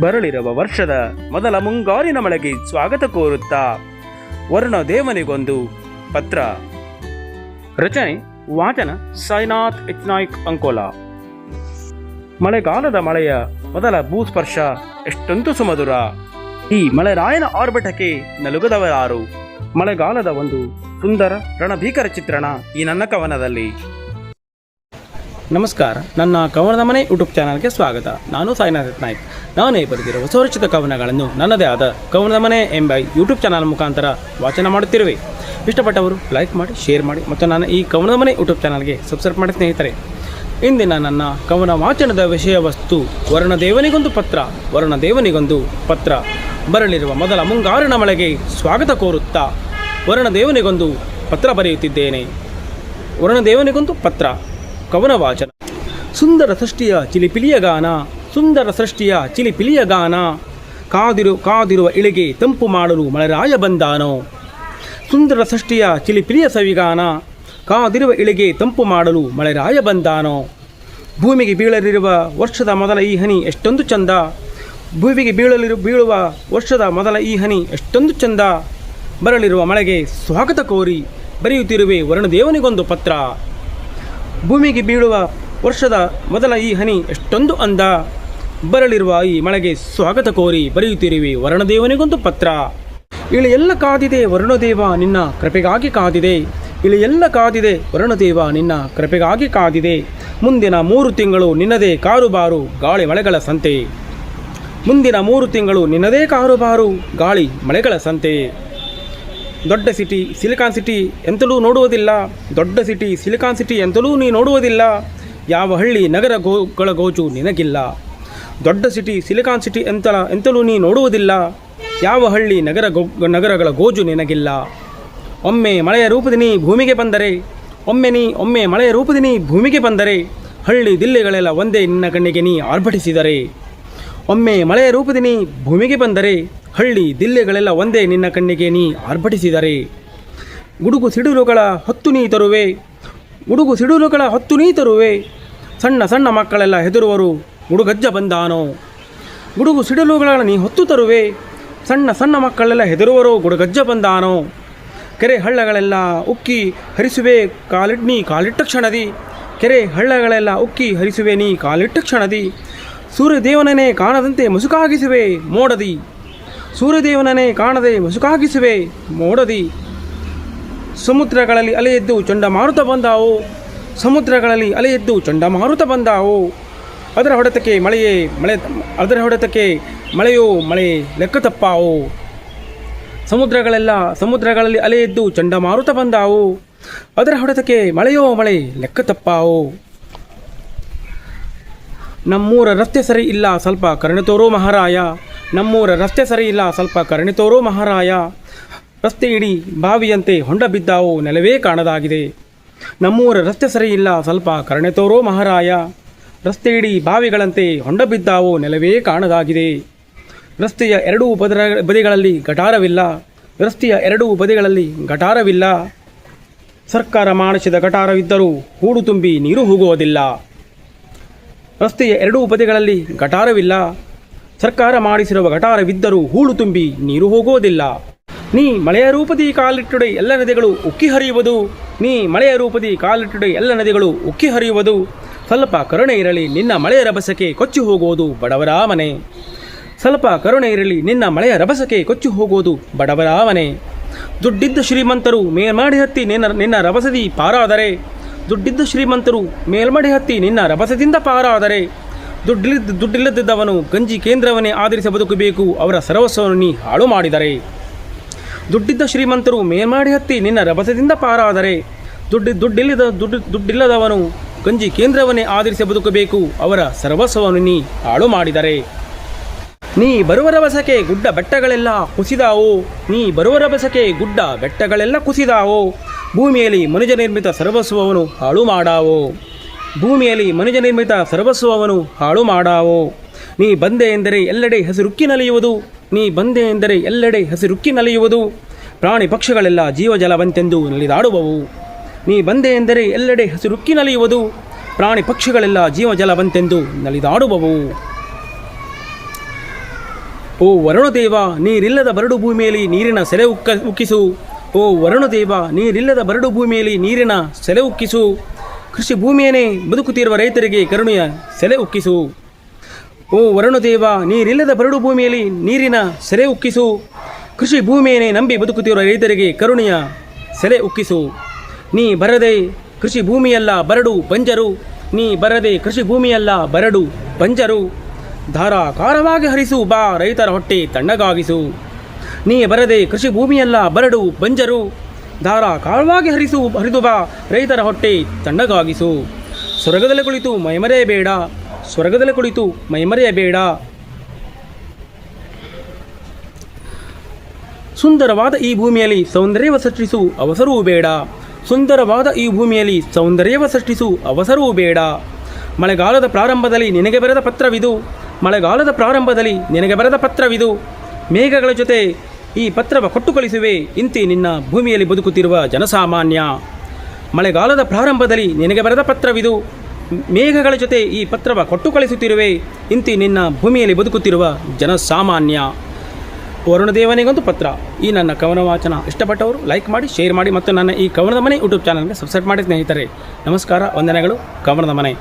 ಬರಲಿರುವ ವರ್ಷದ ಮೊದಲ ಮುಂಗಾರಿನ ಮಳೆಗೆ ಸ್ವಾಗತ ಕೋರುತ್ತಾ ವರುಣ ದೇವನಿಗೊಂದು ಪತ್ರ. ರಚನೆ, ವಾಚನ ಸಾಯಿನಾಥ್ ಎಚ್ ನಾಯ್ಕ್ ಅಂಕೋಲಾ. ಮಳೆಗಾಲದ ಮಳೆಯ ಮೊದಲ ಭೂಸ್ಪರ್ಶ ಎಷ್ಟೊಂದು ಸುಮಧುರ. ಈ ಮಳೆರಾಯನ ಆರ್ಭಟಕ್ಕೆ ನಲುಗದವರಾರು. ಮಳೆಗಾಲದ ಒಂದು ಸುಂದರ ರಣಭೀಕರ ಚಿತ್ರಣ ಈ ನನ್ನ ಕವನದಲ್ಲಿ. ನಮಸ್ಕಾರ. ನನ್ನ ಕವನದ ಮನೆ ಯೂಟ್ಯೂಬ್ ಚಾನಲ್ಗೆ ಸ್ವಾಗತ. ನಾನು ಸಾಯಿನಾಥ್ ನಾಯ್ಕ್. ನಾನೇ ಬರೆದಿರುವ ಸ್ವರಚಿತ ಕವನಗಳನ್ನು ನನ್ನದೇ ಆದ ಕವನದ ಮನೆ ಎಂಬ ಯೂಟ್ಯೂಬ್ ಚಾನಲ್ ಮುಖಾಂತರ ವಾಚನ ಮಾಡುತ್ತಿರುವೆ. ಇಷ್ಟಪಟ್ಟವರು ಲೈಕ್ ಮಾಡಿ, ಶೇರ್ ಮಾಡಿ ಮತ್ತು ನಾನು ಈ ಕವನದ ಮನೆ ಯೂಟ್ಯೂಬ್ ಚಾನಲ್ಗೆ ಸಬ್ಸ್ಕ್ರೈಬ್ ಮಾಡಿ ಸ್ನೇಹಿತರೆ. ಇಂದಿನ ನನ್ನ ಕವನ ವಾಚನದ ವಿಷಯ ವಸ್ತು ವರುಣದೇವನಿಗೊಂದು ಪತ್ರ ವರುಣದೇವನಿಗೊಂದು ಪತ್ರ. ಬರಲಿರುವ ಮೊದಲ ಮುಂಗಾರಿನ ಮಳೆಗೆ ಸ್ವಾಗತ ಕೋರುತ್ತಾ ವರುಣದೇವನಿಗೊಂದು ಪತ್ರ ಬರೆಯುತ್ತಿದ್ದೇನೆ. ವರುಣದೇವನಿಗೊಂದು ಪತ್ರ. ಕವನ ವಾಚನ ಸುಂದರ ಸೃಷ್ಟಿಯ ಚಿಲಿಪಿಲಿಯ ಗಾನ, ಸುಂದರ ಸೃಷ್ಟಿಯ ಚಿಲಿಪಿಲಿಯ ಗಾನ. ಕಾದಿರು, ಕಾದಿರುವ ಇಳಿಗೆ ತಂಪು ಮಾಡಲು ಮಳೆರಾಯ ಬಂದಾನೋ. ಸುಂದರ ಸೃಷ್ಟಿಯ ಚಿಲಿಪಿಲಿಯ ಸವಿಗಾನ, ಕಾದಿರುವ ಇಳಿಗೆ ತಂಪು ಮಾಡಲು ಮಳೆರಾಯ ಬಂದಾನೋ. ಭೂಮಿಗೆ ಬೀಳಲಿರುವ ವರ್ಷದ ಮೊದಲ ಈ ಹನಿ ಎಷ್ಟೊಂದು ಚಂದ. ಭೂಮಿಗೆ ಬೀಳಲಿರು, ಬೀಳುವ ವರ್ಷದ ಮೊದಲ ಈ ಹನಿ ಎಷ್ಟೊಂದು ಚಂದ. ಬರಲಿರುವ ಮಳೆಗೆ ಸ್ವಾಗತ ಕೋರಿ, ಬರೆಯುತ್ತಿರುವೆ ವರುಣದೇವನಿಗೊಂದು ಪತ್ರ. ಭೂಮಿಗೆ ಬೀಳುವ ವರ್ಷದ ಮೊದಲ ಈ ಹನಿ ಎಷ್ಟೊಂದು ಅಂದ. ಬರಲಿರುವ ಈ ಮಳೆಗೆ ಸ್ವಾಗತ ಕೋರಿ ಬರೆಯುತ್ತಿರುವೆ ವರುಣದೇವನಿಗೊಂದು ಪತ್ರ. ಇಳಿ ಎಲ್ಲ ಕಾದಿದೆ ವರುಣದೇವ, ನಿನ್ನ ಕೃಪೆಗಾಗಿ ಕಾದಿದೆ. ಇಳಿ ಎಲ್ಲ ಕಾದಿದೆ ವರುಣದೇವ, ನಿನ್ನ ಕೃಪೆಗಾಗಿ ಕಾದಿದೆ. ಮುಂದಿನ ಮೂರು ತಿಂಗಳು ನಿನ್ನದೇ ಕಾರುಬಾರು, ಗಾಳಿ ಮಳೆಗಳ ಸಂತೆ. ಮುಂದಿನ ಮೂರು ತಿಂಗಳು ನಿನ್ನದೇ ಕಾರುಬಾರು, ಗಾಳಿ ಮಳೆಗಳ ಸಂತೆ. ದೊಡ್ಡ ಸಿಟಿ, ಸಿಲಿಕಾನ್ ಸಿಟಿ ಎಂತಲೂ ನೋಡುವುದಿಲ್ಲ. ದೊಡ್ಡ ಸಿಟಿ, ಸಿಲಿಕಾನ್ ಸಿಟಿ ಎಂತಲೂ ನೀ ನೋಡುವುದಿಲ್ಲ. ಯಾವ ಹಳ್ಳಿ ನಗರ ಗೋಗಳ ಗೋಜು ನಿನಗಿಲ್ಲ. ದೊಡ್ಡ ಸಿಟಿ, ಸಿಲಿಕಾನ್ ಸಿಟಿ ಎಂತಲ ಎಂತಲೂ ನೀ ನೋಡುವುದಿಲ್ಲ. ಯಾವ ಹಳ್ಳಿ ನಗರ ನಗರಗಳ ಗೋಜು ನಿನಗಿಲ್ಲ. ಒಮ್ಮೆ ಮಳೆಯ ರೂಪದಿನಿ ಭೂಮಿಗೆ ಬಂದರೆ, ಒಮ್ಮೆ ನೀ, ಒಮ್ಮೆ ಮಳೆಯ ರೂಪದಿನಿ ಭೂಮಿಗೆ ಬಂದರೆ, ಹಳ್ಳಿ ದಿಲ್ಲೆಗಳೆಲ್ಲ ಒಂದೇ ನಿನ್ನ ಕಣ್ಣಿಗೆ ನೀ ಆರ್ಭಟಿಸಿದರೆ. ಒಮ್ಮೆ ಮಳೆಯ ರೂಪದಿನಿ ಭೂಮಿಗೆ ಬಂದರೆ ಹಳ್ಳಿ ದಿಲ್ಲೆಗಳೆಲ್ಲ ಒಂದೇ ನಿನ್ನ ಕಣ್ಣಿಗೆ ನೀ ಆರ್ಭಟಿಸಿದರೆ ಗುಡುಗು ಸಿಡಿಲುಗಳ ಹೊತ್ತು ನೀ ತರುವೆ. ಗುಡುಗು ಸಿಡಿಲುಗಳ ಹೊತ್ತು ನೀ ತರುವೆ. ಸಣ್ಣ ಸಣ್ಣ ಮಕ್ಕಳೆಲ್ಲ ಹೆದರುವರು, ಗುಡುಗಜ್ಜ ಬಂದಾನೋ. ಗುಡುಗು ಸಿಡಿಲುಗಳ ನೀ ಹೊತ್ತು ತರುವೆ. ಸಣ್ಣ ಸಣ್ಣ ಮಕ್ಕಳೆಲ್ಲ ಹೆದರುವರು, ಗುಡುಗಜ್ಜ ಬಂದಾನೋ. ಕೆರೆ ಹಳ್ಳಗಳೆಲ್ಲ ಉಕ್ಕಿ ಹರಿಸುವೆ, ಕಾಲಿಟ್ ನೀ ಕಾಲಿಟ್ಟ ಕ್ಷಣದಿ. ಕೆರೆ ಹಳ್ಳಗಳೆಲ್ಲ ಉಕ್ಕಿ ಹರಿಸುವೆ, ನೀ ಕಾಲಿಟ್ಟ ಕ್ಷಣದಿ. ಸೂರ್ಯದೇವನೇ ಕಾಣದಂತೆ ಮುಸುಕಾಗಿಸುವೆ, ಮೋಡದಿ. ಸೂರ್ಯದೇವನನ್ನೇ ಕಾಣದೆ ಮುಸುಕಾಗಿಸುವೆ, ಮೋಡದಿ. ಸಮುದ್ರಗಳಲ್ಲಿ ಅಲೆಯೆದ್ದು ಚಂಡಮಾರುತ ಬಂದಾವು, ಸಮುದ್ರಗಳಲ್ಲಿ ಅಲೆಯೆದ್ದು ಚಂಡಮಾರುತ ಬಂದಾವು. ಅದರ ಹೊಡೆತಕ್ಕೆ ಮಳೆಯೇ ಮಳೆ ಅದರ ಹೊಡೆತಕ್ಕೆ ಮಳೆಯೋ ಮಳೆ ಲೆಕ್ಕ ತಪ್ಪಾವು. ಸಮುದ್ರಗಳೆಲ್ಲ ಸಮುದ್ರಗಳಲ್ಲಿ ಅಲೆಯೆದ್ದು ಚಂಡಮಾರುತ ಬಂದಾವು, ಅದರ ಹೊಡೆತಕ್ಕೆ ಮಳೆಯೋ ಮಳೆ ಲೆಕ್ಕ ತಪ್ಪಾವು. ನಮ್ಮೂರ ರಸ್ತೆ ಸರಿ ಇಲ್ಲ, ಸ್ವಲ್ಪ ಕರುಣೆ ಮಹಾರಾಯ. ನಮ್ಮೂರ ರಸ್ತೆ ಸರಿ ಇಲ್ಲ. ಸ್ವಲ್ಪ ಕರುಣೆ ತೋರೋ ಮಹಾರಾಯ. ರಸ್ತೆ ಇಡೀ ಬಾವಿಯಂತೆ ಹೊಂಡ ಬಿದ್ದಾವು. ನೆಲವೇ ಕಾಣದಾಗಿದೆ. ನಮ್ಮೂರ ರಸ್ತೆ ಸರಿ ಇಲ್ಲ. ಸ್ವಲ್ಪ ಕರುಣೆ ತೋರೋ ಮಹಾರಾಯ. ರಸ್ತೆ ಇಡೀ ಬಾವಿಗಳಂತೆ ಹೊಂಡ ಬಿದ್ದಾವು. ನೆಲವೇ ಕಾಣದಾಗಿದೆ. ರಸ್ತೆಯ ಎರಡೂ ಬದರ ಬದಿಗಳಲ್ಲಿ ಗಟಾರವಿಲ್ಲ. ರಸ್ತೆಯ ಎರಡೂ ಬದಿಗಳಲ್ಲಿ ಗಟಾರವಿಲ್ಲ. ಸರ್ಕಾರ ಮಾಡಿಸಿದ ಗಟಾರವಿದ್ದರೂ ಹೂಡು ತುಂಬಿ ನೀರು ಹೋಗುವುದಿಲ್ಲ. ರಸ್ತೆಯ ಎರಡೂ ಬದಿಗಳಲ್ಲಿ ಗಟಾರವಿಲ್ಲ. ಸರ್ಕಾರ ಮಾಡಿಸಿರುವ ಗಟಾರವಿದ್ದರೂ ಹೂಳು ತುಂಬಿ ನೀರು ಹೋಗೋದಿಲ್ಲ. ನೀ ಮಳೆಯ ರೂಪದಿ ಕಾಲಿಟ್ಟುಡೆ ಎಲ್ಲ ನದಿಗಳು ಉಕ್ಕಿ ಹರಿಯುವುದು. ನೀ ಮಳೆಯ ರೂಪದಿ ಕಾಲಿಟ್ಟುಡೆ ಎಲ್ಲ ನದಿಗಳು ಉಕ್ಕಿ ಹರಿಯುವುದು. ಸ್ವಲ್ಪ ಕರುಣೆ ಇರಲಿ ನಿನ್ನ ಮಳೆಯ ರಭಸಕ್ಕೆ ಕೊಚ್ಚಿ ಹೋಗೋದು ಬಡವರ ಮನೆ ಸ್ವಲ್ಪ ಕರುಣೆ ಇರಲಿ ನಿನ್ನ ಮಳೆಯ ರಭಸಕ್ಕೆ ಕೊಚ್ಚಿ ಹೋಗೋದು ಬಡವರ ಮನೆ ದುಡ್ಡಿದ್ದ ಶ್ರೀಮಂತರು ಮೇಲ್ಮಾಡಿ ಹತ್ತಿ ನಿನ್ನ ನಿನ್ನ ರಭಸದಿ ಪಾರಾದರೆ. ದುಡ್ಡಿದ್ದ ಶ್ರೀಮಂತರು ಮೇಲ್ಮಡಿ ಹತ್ತಿ ನಿನ್ನ ರಭಸದಿಂದ ಪಾರಾದರೆ. ದುಡ್ಡಿಲ್ಲದ ದುಡ್ಡಿಲ್ಲದಿದ್ದವನು ಗಂಜಿ ಕೇಂದ್ರವನ್ನೇ ಆಧರಿಸಿ ಬದುಕಬೇಕು. ಅವರ ಸರ್ವಸ್ವವನ್ನು ನೀ ಹಾಳು ಮಾಡಿದರೆ. ದುಡ್ಡಿದ್ದ ಶ್ರೀಮಂತರು ಮೇಲ್ಮಾಡಿ ಹತ್ತಿ ನಿನ್ನ ರಭಸದಿಂದ ಪಾರಾದರೆ. ದುಡ್ಡಿ ದುಡ್ಡಿಲ್ಲದ ದುಡ್ಡು ದುಡ್ಡಿಲ್ಲದವನು ಗಂಜಿ ಕೇಂದ್ರವನ್ನೇ ಆಧರಿಸಿ ಬದುಕಬೇಕು. ಅವರ ಸರ್ವಸ್ವವನ್ನು ನೀ ಹಾಳು ಮಾಡಿದರೆ. ನೀ ಬರುವ ರಭಸಕ್ಕೆ ಗುಡ್ಡ ಬೆಟ್ಟಗಳೆಲ್ಲ ಕುಸಿದಾವೋ? ನೀ ಬರುವ ರಭಸಕ್ಕೆ ಗುಡ್ಡ ಬೆಟ್ಟಗಳೆಲ್ಲ ಕುಸಿದಾವೋ? ಭೂಮಿಯಲ್ಲಿ ಮನುಜ ನಿರ್ಮಿತ ಸರ್ವಸ್ವವನ್ನು ಹಾಳು ಮಾಡಾವು? ಭೂಮಿಯಲ್ಲಿ ಮನುಜ ನಿರ್ಮಿತ ಸರ್ವಸ್ವವನ್ನು ಹಾಳು ಮಾಡಾವು? ನೀ ಬಂದೆ ಎಂದರೆ ಎಲ್ಲೆಡೆ ಹಸಿರುಕ್ಕಿ ನಲಿಯುವುದು? ನೀ ಬಂದೆ ಎಂದರೆ ಎಲ್ಲೆಡೆ ಹಸಿರುಕ್ಕಿ ನಲಿಯುವುದು? ಪ್ರಾಣಿ ಪಕ್ಷಿಗಳೆಲ್ಲ ಜೀವಜಲವಂತೆಂದು ನಲಿದಾಡುವವು. ನೀ ಬಂದೆ ಎಂದರೆ ಎಲ್ಲೆಡೆ ಹಸಿರುಕ್ಕಿ ನಲಿಯುವುದು? ಪ್ರಾಣಿ ಪಕ್ಷಿಗಳೆಲ್ಲ ಜೀವಜಲವಂತೆಂದು ನಲಿದಾಡುವವು. ಓ ವರುಣದೇವ, ನೀರಿಲ್ಲದ ಬರಡು ಭೂಮಿಯಲ್ಲಿ ನೀರಿನ ಸೆಲೆ ಉಕ್ಕ ಉಕ್ಕಿಸು. ಓ ವರುಣದೇವ, ನೀರಿಲ್ಲದ ಬರಡು ಭೂಮಿಯಲ್ಲಿ ನೀರಿನ ಸೆಲೆ ಉಕ್ಕಿಸು. ಕೃಷಿ ಭೂಮಿಯನ್ನೇ ಬದುಕುತ್ತಿರುವ ರೈತರಿಗೆ ಕರುಣೆಯ ಸೆಲೆ ಉಕ್ಕಿಸು. ಓ ವರುಣದೇವ, ನೀರಿಲ್ಲದ ಬರಡು ಭೂಮಿಯಲ್ಲಿ ನೀರಿನ ಸೆರೆ ಉಕ್ಕಿಸು. ಕೃಷಿ ಭೂಮಿಯನ್ನೇ ನಂಬಿ ಬದುಕುತ್ತಿರುವ ರೈತರಿಗೆ ಕರುಣೆಯ ಸೆಲೆ ಉಕ್ಕಿಸು. ನೀ ಬರದೆ ಕೃಷಿ ಭೂಮಿಯಲ್ಲ ಬರಡು ಬಂಜರು. ನೀ ಬರದೆ ಕೃಷಿ ಭೂಮಿಯಲ್ಲ ಬರಡು ಬಂಜರು. ಧಾರಾಕಾರವಾಗಿ ಹರಿಸು ಬಾ ರೈತರ ಹೊಟ್ಟೆ ತಣ್ಣಗಾಗಿಸು. ನೀ ಬರದೆ ಕೃಷಿ ಭೂಮಿಯಲ್ಲ ಬರಡು ಬಂಜರು. ಧಾರಾಕಾರವಾಗಿ ಹರಿಸು ಹರಿದು ಬಾ ರೈತರ ಹೊಟ್ಟೆ ತಣ್ಣಗಾಗಿಸು ಸ್ವರ್ಗದಲ್ಲಿ ಕುಳಿತು ಮೈಮರೆಯಬೇಡ ಸ್ವರ್ಗದಲ್ಲಿ ಕುಳಿತು ಮೈಮರೆಯಬೇಡ ಸುಂದರವಾದ ಈ ಭೂಮಿಯಲ್ಲಿ ಸೌಂದರ್ಯವ ಸೃಷ್ಟಿಸು ಅವಸರವೂ ಬೇಡ. ಸುಂದರವಾದ ಈ ಭೂಮಿಯಲ್ಲಿ ಸೌಂದರ್ಯವ ಸೃಷ್ಟಿಸು ಅವಸರವೂ ಬೇಡ. ಮಳೆಗಾಲದ ಪ್ರಾರಂಭದಲ್ಲಿ ನಿನಗೆ ಬರೆದ ಪತ್ರವಿದು, ಮಳೆಗಾಲದ ಪ್ರಾರಂಭದಲ್ಲಿ ನಿನಗೆ ಬರೆದ ಪತ್ರವಿದು. ಮೇಘಗಳ ಜೊತೆ ಈ ಪತ್ರವ ಕೊಟ್ಟು ಕಳಿಸುವೆ ಇಂತಿ ನಿನ್ನ ಭೂಮಿಯಲ್ಲಿ ಬದುಕುತ್ತಿರುವ ಜನಸಾಮಾನ್ಯ. ಮಳೆಗಾಲದ ಪ್ರಾರಂಭದಲ್ಲಿ ನಿನಗೆ ಬರೆದ ಪತ್ರವಿದು. ಮೇಘಗಳ ಜೊತೆ ಈ ಪತ್ರವ ಕೊಟ್ಟು ಕಳಿಸುತ್ತಿರುವೆ ಇಂತಿ ನಿನ್ನ ಭೂಮಿಯಲ್ಲಿ ಬದುಕುತ್ತಿರುವ ಜನಸಾಮಾನ್ಯ. ವರುಣದೇವನಿಗೊಂದು ಪತ್ರ. ಈ ನನ್ನ ಕವನ ವಾಚನ ಇಷ್ಟಪಟ್ಟವರು ಲೈಕ್ ಮಾಡಿ, ಶೇರ್ ಮಾಡಿ ಮತ್ತು ನನ್ನ ಈ ಕವನದ ಮನೆ ಯೂಟ್ಯೂಬ್ ಚಾನಲ್ಗೆ ಸಬ್ಸ್ಕ್ರೈಬ್ ಮಾಡಿ ಸ್ನೇಹಿತರೆ. ನಮಸ್ಕಾರ, ವಂದನೆಗಳು. ಕವನದ ಮನೆ.